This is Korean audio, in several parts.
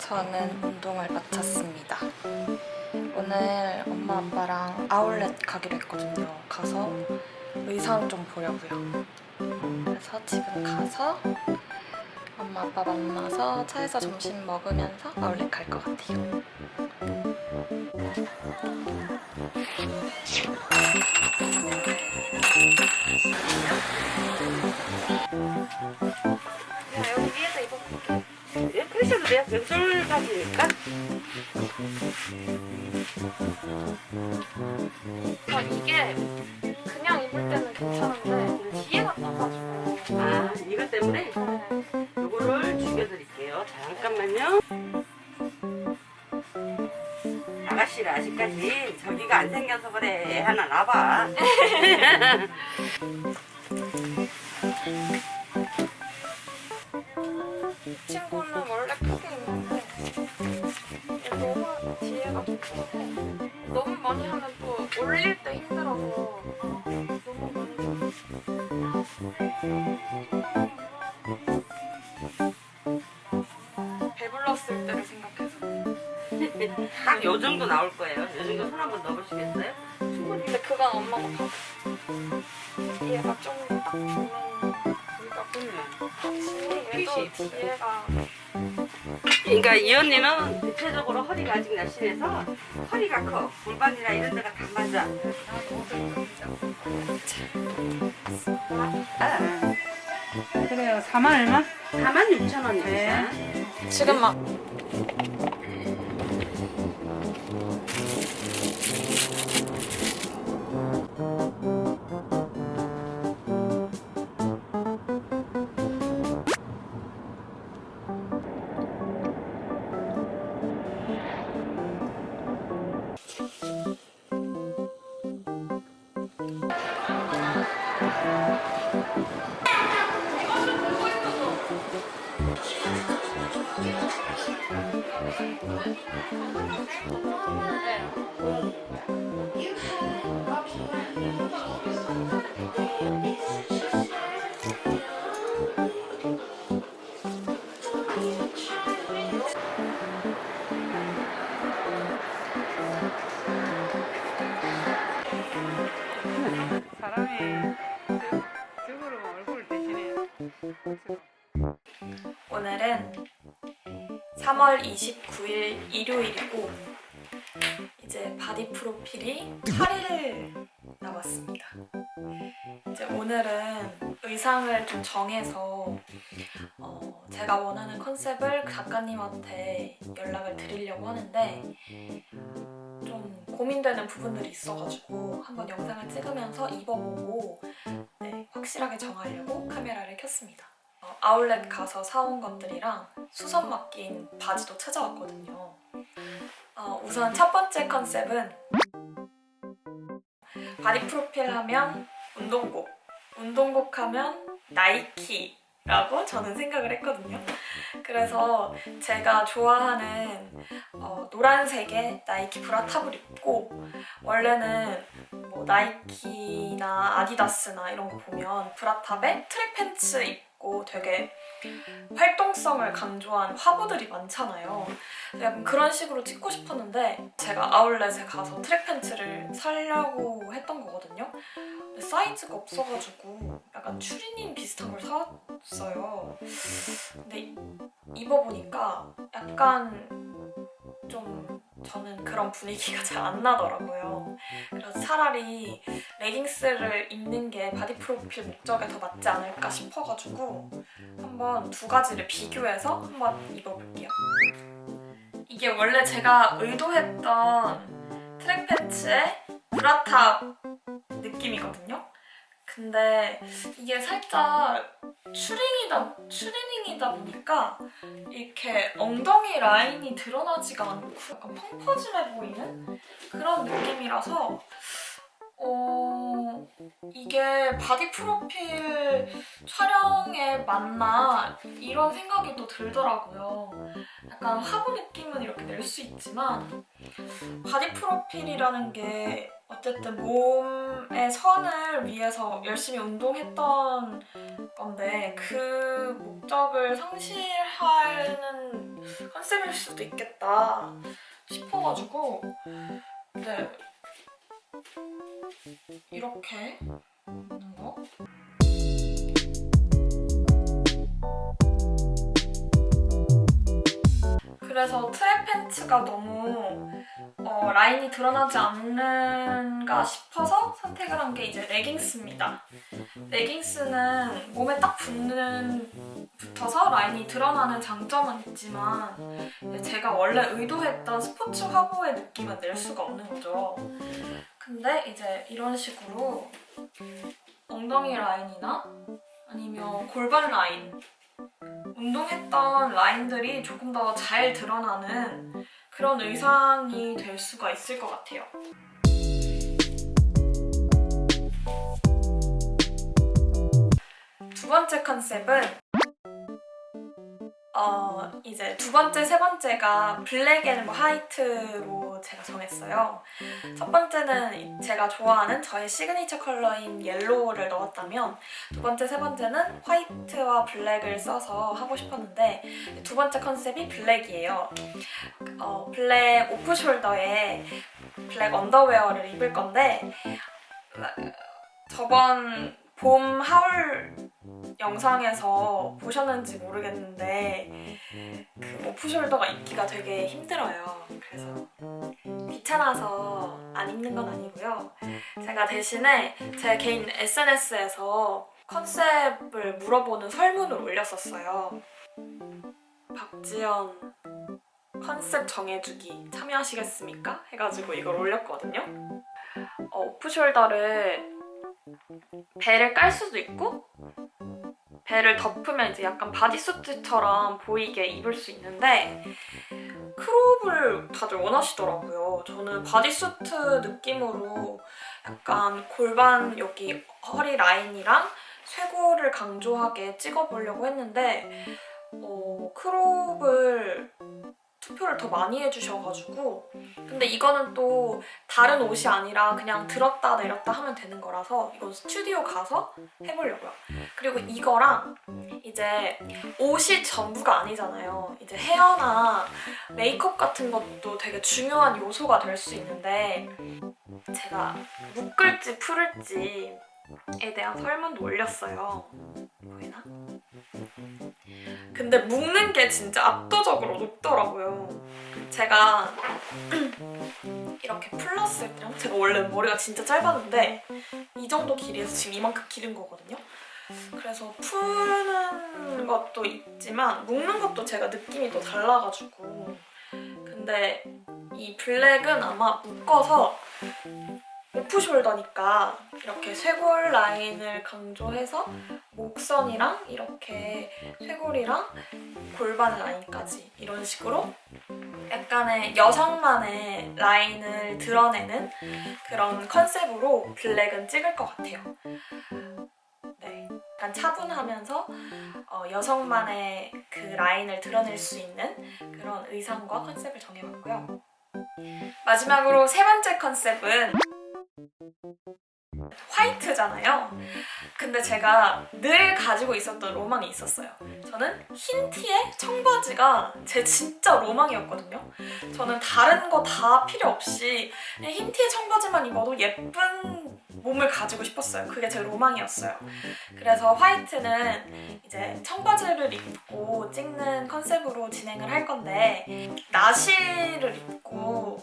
저는 운동을 마쳤습니다. 오늘 엄마 아빠랑 아울렛 가기로 했거든요. 가서 의상 좀 보려고요. 그래서 지금 가서 엄마 아빠 만나서 차에서 점심 먹으면서 아울렛 갈 것 같아요. 그러셔도 돼요. 명절 바지일까? 아, 이게 그냥 입을 때는 괜찮은데 뒤에가 나가지고 아, 이것 때문에 요거를 죽여드릴게요. 잠깐만요. 아가씨를 아직까지 저기가 안 생겨서 그래. 하나 놔봐. 올릴 때 힘들어서 배불렀을 때를 생각해서 딱 요 정도 나올 거예요. 요 정도 손 한번 넣어보시겠어요? 충분히. 근데 그건 엄마가 봐 뒤에가 좀딱 주는 우리가 핏이 얘도. 뒤에가 그러니까 이 언니는 대체적으로 허리가 아직 날씬해서 허리가 커. 골반이나 이런 데가 다 맞아. 아, 그래요. 4만 얼마? 4만 6천 원입니다. 네. 지금 막 적으로 얼굴 대신에 오늘은 3월 29일 일요일이고 이제 바디 프로필이 8일 남았습니다. 이제 오늘은 의상을 좀 정해서 어, 제가 원하는 컨셉을 작가님한테 연락을 드리려고 하는데 좀 고민되는 부분들이 있어가지고 한번 영상을 찍으면서 입어보고 네, 확실하게 정하려고 카메라를 켰습니다. 어, 아울렛 가서 사온 것들이랑 수선 맡긴 바지도 찾아왔거든요. 어, 우선 첫 번째 컨셉은 바디 프로필 하면 운동복, 운동복 하면 나이키 라고 저는 생각을 했거든요. 그래서 제가 좋아하는 어, 노란색의 나이키 브라탑을 입고 원래는 뭐 나이키나 아디다스나 이런 거 보면 브라탑에 트랙 팬츠 입고 되게 활동성을 강조한 화보들이 많잖아요. 약간 그런 식으로 찍고 싶었는데 제가 아울렛에 가서 트랙 팬츠를 사려고 했던 거거든요. 근데 사이즈가 없어가지고 약간 추리닝 비슷한 걸 사왔어요. 근데 입어보니까 약간 좀 저는 그런 분위기가 잘 안 나더라고요. 그래서 차라리 레깅스를 입는 게 바디 프로필 목적에 더 맞지 않을까 싶어가지고 한번 두 가지를 비교해서 한번 입어볼게요. 이게 원래 제가 의도했던 트랙 팬츠의 브라탑 느낌이거든요. 근데 이게 살짝 추링이다 추리닝이다 보니까 이렇게 엉덩이 라인이 드러나지가 않고 약간 펑퍼짐해 보이는 그런 느낌이라서 어 이게 바디 프로필 촬영에 맞나 이런 생각이 또 들더라고요. 약간 화보 느낌은 이렇게 낼수 있지만 바디 프로필이라는 게 어쨌든 몸의 선을 위해서 열심히 운동했던 건데 그 목적을 상실하는 컨셉일 수도 있겠다 싶어가지고 네 이렇게 있는 거 그래서 트랙 팬츠가 너무 어, 라인이 드러나지 않는가 싶어서 선택을 한 게 이제 레깅스입니다. 레깅스는 몸에 딱 붙는 붙어서 라인이 드러나는 장점은 있지만 제가 원래 의도했던 스포츠 화보의 느낌은 낼 수가 없는 거죠. 근데 이제 이런 식으로 엉덩이 라인이나 아니면 골반 라인 운동했던 라인들이 조금 더 잘 드러나는 그런 의상이 될 수가 있을 것 같아요. 두 번째 컨셉은 어 이제 두 번째 세 번째가 블랙 앤 화이트로 제가 정했어요. 첫 번째는 제가 좋아하는 저의 시그니처 컬러인 옐로우를 넣었다면 두 번째 세 번째는 화이트와 블랙을 써서 하고 싶었는데 두 번째 컨셉이 블랙이에요. 어, 블랙 오프 숄더에 블랙 언더웨어를 입을 건데 라- 저번 봄 하울 영상에서 보셨는지 모르겠는데 그 오프숄더가 입기가 되게 힘들어요. 그래서 귀찮아서 안 입는 건 아니고요. 제가 대신에 제 개인 SNS에서 컨셉을 물어보는 설문을 올렸었어요. 박지연 컨셉 정해주기 참여하시겠습니까? 해가지고 이걸 올렸거든요. 어, 오프숄더를 배를 깔 수도 있고 배를 덮으면 이제 약간 바디수트처럼 보이게 입을 수 있는데 크롭을 다들 원하시더라고요. 저는 바디수트 느낌으로 약간 골반 여기 허리 라인이랑 쇄골을 강조하게 찍어보려고 했는데 어, 크롭을 투표를 더 많이 해주셔가지고 근데 이거는 또 다른 옷이 아니라 그냥 들었다 내렸다 하면 되는 거라서 이건 스튜디오 가서 해보려고요. 그리고 이거랑 이제 옷이 전부가 아니잖아요. 이제 헤어나 메이크업 같은 것도 되게 중요한 요소가 될 수 있는데 제가 묶을지 풀을지에 대한 설문도 올렸어요. 근데 묶는 게 진짜 압도적으로 높더라고요. 제가 이렇게 풀렀을 때랑 제가 원래 머리가 진짜 짧았는데 이 정도 길이에서 지금 이만큼 기른 거거든요. 그래서 푸는 것도 있지만 묶는 것도 제가 느낌이 또 달라가지고 근데 이 블랙은 아마 묶어서 오프숄더니까 이렇게 쇄골 라인을 강조해서 목선이랑 이렇게 쇄골이랑 골반 라인까지 이런 식으로 약간의 여성만의 라인을 드러내는 그런 컨셉으로 블랙은 찍을 것 같아요. 네, 약간 차분하면서 어, 여성만의 그 라인을 드러낼 수 있는 그런 의상과 컨셉을 정해봤고요. 마지막으로 세 번째 컨셉은 화이트잖아요. 근데 제가 늘 가지고 있었던 로망이 있었어요. 저는 흰 티에 청바지가 제 진짜 로망이었거든요. 저는 다른 거 다 필요 없이 흰 티에 청바지만 입어도 예쁜 몸을 가지고 싶었어요. 그게 제 로망이었어요. 그래서 화이트는 이제 청바지를 입고 찍는 컨셉으로 진행을 할 건데 나시를 입고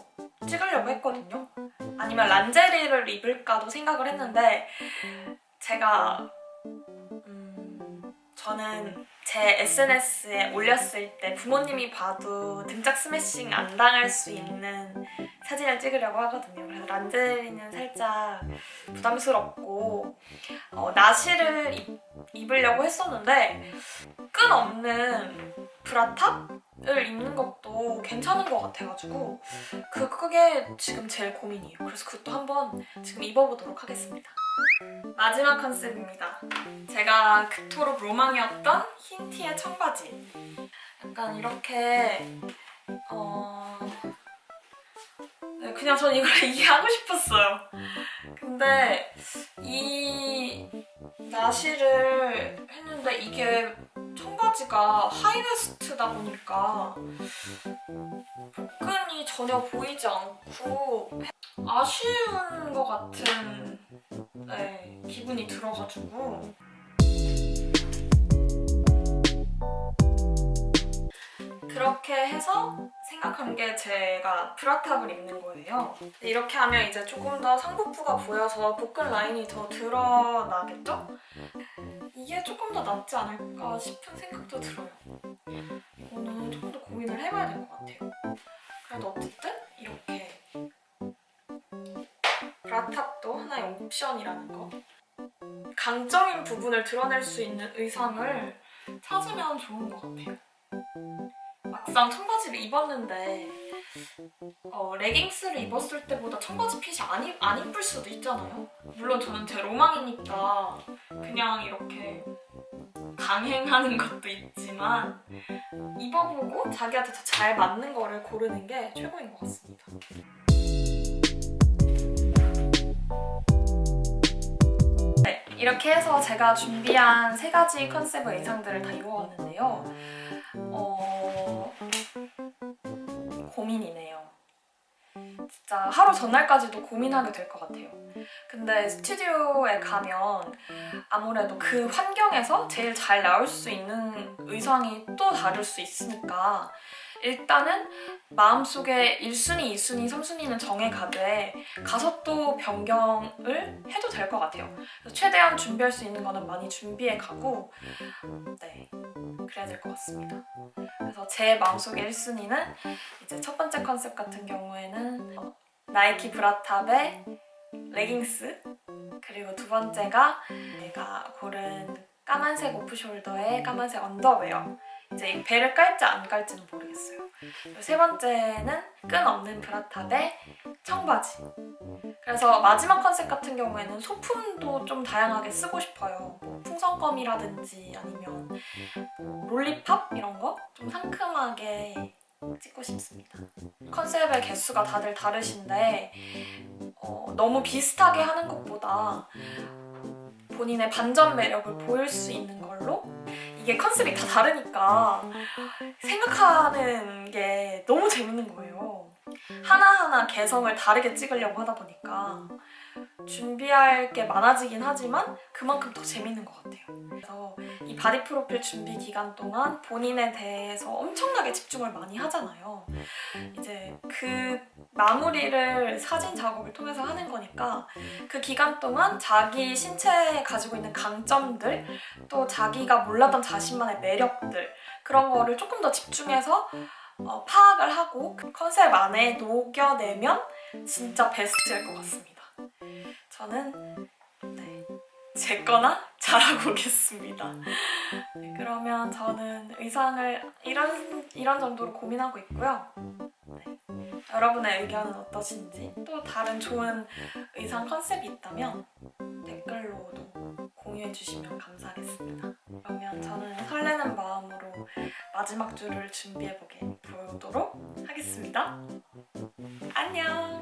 찍으려고 했거든요. 아니면 란제리를 입을까도 생각을 했는데 제가 음, 저는 제 SNS에 올렸을 때 부모님이 봐도 등짝 스매싱 안 당할 수 있는 사진을 찍으려고 하거든요. 그래서 란제리는 살짝 부담스럽고 어, 나시를 입, 입으려고 했었는데 끈 없는 브라탑 을 입는 것도 괜찮은 것 같아가지고 그 그게 지금 제일 고민이에요. 그래서 그것도 한번 지금 입어보도록 하겠습니다. 마지막 컨셉입니다. 제가 그토록 로망이었던 흰 티에 청바지. 약간 이렇게 어 네, 그냥 전 이걸 이해하고 싶었어요. 근데 이 나시를 했는데 이게 청 바지 청바지가 하이웨스트다 보니까 복근이 전혀 보이지 않고 아쉬운 것 같은 네, 기분이 들어가지고 그렇게 해서 생각한 게 제가 브라탑을 입는 거예요. 이렇게 하면 이제 조금 더 상복부가 보여서 복근 라인이 더 드러나겠죠? 이게 조금 더 낫지 않을까 싶은 생각도 들어요. 이거는 조금 더 고민을 해봐야 될 것 같아요. 그래도 어쨌든 이렇게 브라탑도 하나의 옵션이라는 거. 강점인 부분을 드러낼 수 있는 의상을 찾으면 좋은 것 같아요. 막상 청바지를 입었는데 어, 레깅스를 입었을 때보다 청바지 핏이 안, 이- 안 이쁠 수도 있잖아요. 물론 저는 제 로망이니까 그냥 이렇게 강행하는 것도 있지만 입어보고 자기한테 더잘 맞는 거를 고르는 게 최고인 것 같습니다. 네, 이렇게 해서 제가 준비한 세 가지 컨셉의 의상들을 다 입어봤는데요. 어... 고민이네요. 진짜 하루 전날까지도 고민하게 될 것 같아요. 근데 스튜디오에 가면 아무래도 그 환경에서 제일 잘 나올 수 있는 의상이 또 다를 수 있으니까 일단은 마음속에 1순위, 2순위, 3순위는 정해가되 가서 또 변경을 해도 될 것 같아요. 최대한 준비할 수 있는 거는 많이 준비해 가고 네 그래야 될 것 같습니다. 그래서 제 마음속의 1순위는 이제 첫 번째 컨셉 같은 경우에는 어, 나이키 브라탑의 레깅스 그리고 두 번째가 내가 고른 까만색 오프숄더의 까만색 언더웨어. 이제 이 배를 깔지 안 깔지는 모르겠어요. 세 번째는 끈 없는 브라탑의 청바지. 그래서 마지막 컨셉 같은 경우에는 소품도 좀 다양하게 쓰고 싶어요. 뭐 풍선껌이라든지 아니면 뭐 롤리팝 이런 거 좀 상큼하게 찍고 싶습니다. 컨셉의 개수가 다들 다르신데 어, 너무 비슷하게 하는 것보다 본인의 반전 매력을 보일 수 있는 걸로? 이게 컨셉이 다 다르니까 생각하는 게 너무 재밌는 거예요. 하나하나 개성을 다르게 찍으려고 하다 보니까 준비할 게 많아지긴 하지만 그만큼 더 재밌는 것 같아요. 그래서 이 바디 프로필 준비 기간 동안 본인에 대해서 엄청나게 집중을 많이 하잖아요. 이제 그 마무리를 사진 작업을 통해서 하는 거니까 그 기간 동안 자기 신체에 가지고 있는 강점들 또 자기가 몰랐던 자신만의 매력들 그런 거를 조금 더 집중해서 어, 파악을 하고 그 컨셉 안에 녹여내면 진짜 베스트일 것 같습니다. 저는 네, 제 거나 잘하고 오겠습니다. 네, 그러면 저는 의상을 이런 이런 정도로 고민하고 있고요. 네. 여러분의 의견은 어떠신지 또 다른 좋은 의상 컨셉이 있다면 댓글로도 공유해 주시면 감사하겠습니다. 그러면 저는 설레는 마음으로 마지막 줄을 준비해 보게 보도록 하겠습니다. 안녕.